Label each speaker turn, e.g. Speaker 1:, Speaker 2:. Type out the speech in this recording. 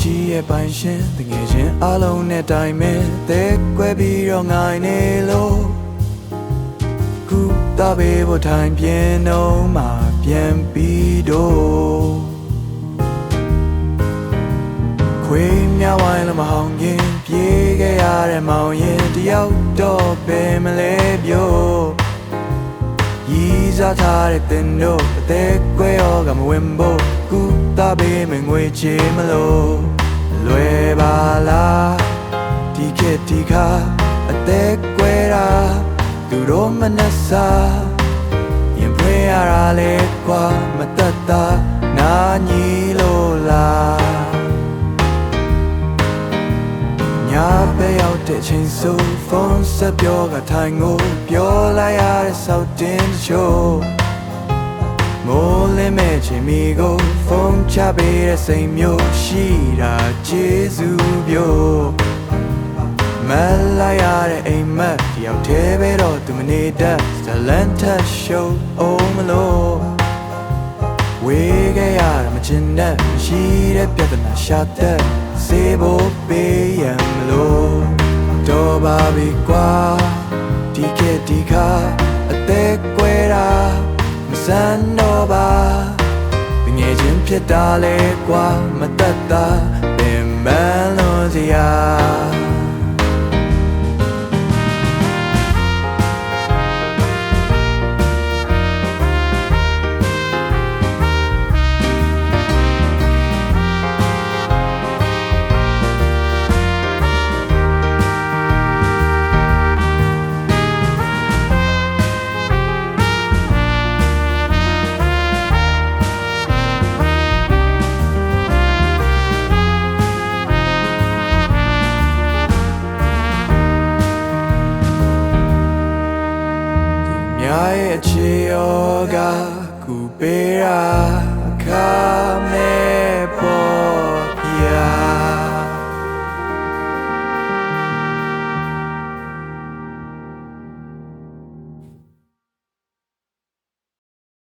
Speaker 1: ကြီးရဲ့ပိုင်ရှင်တငယ်ချင်းအလုံးနဲ့တိုင်မဲ့တဲ့ကွဲပြီးတော့ငိုင်းနေလို့ခုတဘေးဖို့ထိုင်ပြင်းတော့မှပြန်ပြီးတော့ခွေးမြဝိုင်းလမဟောင်းရင်ပြေးခဲ့ရတဲ့မောင်ရင်တယောက်တော့ပဲမလဲပြောရီးစားထားတဲ့တင်တို့အသက်ကွဲရောကမဝင်ဖို့ ကုသပေးမငွေချေမလို့လွယ်ပါလားဒီခေတ်ဒီခါအသက်ကွဲတာသူတို့မနှက်စားရင်ဖွေးရတာလေကွာမတတ်တာနာညီလို့လားညာပဲရောက်တဲ့ချိန်ဆိုဖုန်းဆက်ပြောကထိုင်ကိုပြောလိုက်ရတဲ့စောက်တင်ချိုးမိုးလင်းမဲ့ချိန်မီကိုဖုန်း ချပေးတဲ့စိမ်မျိုးရှိတာကျေးဇူးပြောမလိုက်ရတဲ့အိမ်မက်တယောက်တည်းပဲတော့သူမနေတတ်ဇလန်ထက်ရှုံးအောင်မလို့ဝေးခဲ့ရတာမချင်တဲ့ရှိတဲ့ပြဿနာရှာတဲ့စေဖို့ပေးရမလို့တော့ပါပြီကွာဒီခေတ်ဒီခါအသက်ကွဲတာမစမ်းတော့ပါငယ်ချင်း ဖြစ်တာလေကွာမတတ်တာပင်မလို့စရာ ရဲ့အခြေယောကကူပေးရာခါ